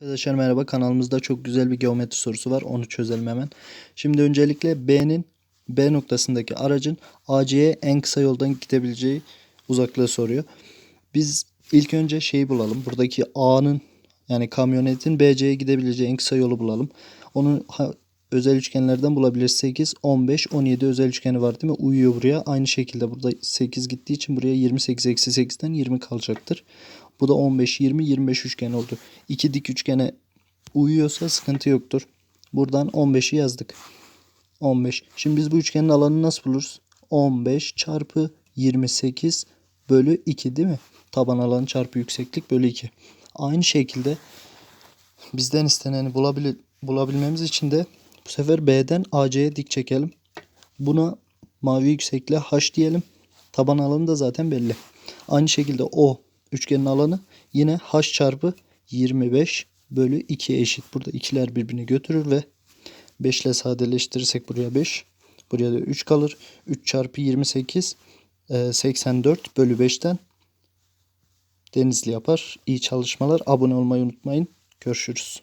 Arkadaşlar merhaba kanalımızda çok güzel bir geometri sorusu var onu çözelim hemen. Şimdi öncelikle B'nin B noktasındaki aracın AC'ye en kısa yoldan gidebileceği uzaklığı soruyor. Biz ilk önce şeyi bulalım. Buradaki A'nın yani kamyonetin BC'ye gidebileceği en kısa yolu bulalım. Onu ha- özel üçgenlerden bulabiliriz. 8, 15, 17 özel üçgeni var değil mi? Uyuyor buraya. Aynı şekilde burada 8 gittiği için buraya 28 eksi 8'den 20 kalacaktır. Bu da 15, 20, 25 üçgen oldu. İki dik üçgene uyuyorsa sıkıntı yoktur. Buradan 15'i yazdık. 15. Şimdi biz bu üçgenin alanını nasıl buluruz? 15 çarpı 28 bölü 2 değil mi? Taban alanı çarpı yükseklik bölü 2. Aynı şekilde bizden isteneni bulabil bulabilmemiz için de bu sefer B'den AC'ye dik çekelim. Buna mavi yüksekliğe H diyelim. Taban alanı da zaten belli. Aynı şekilde o üçgenin alanı yine H çarpı 25 bölü 2 eşit. Burada ikiler birbirini götürür ve 5 ile sadeleştirirsek buraya 5. Buraya da 3 kalır. 3 çarpı 28 e, 84 bölü 5'ten Denizli yapar. İyi çalışmalar. Abone olmayı unutmayın. Görüşürüz.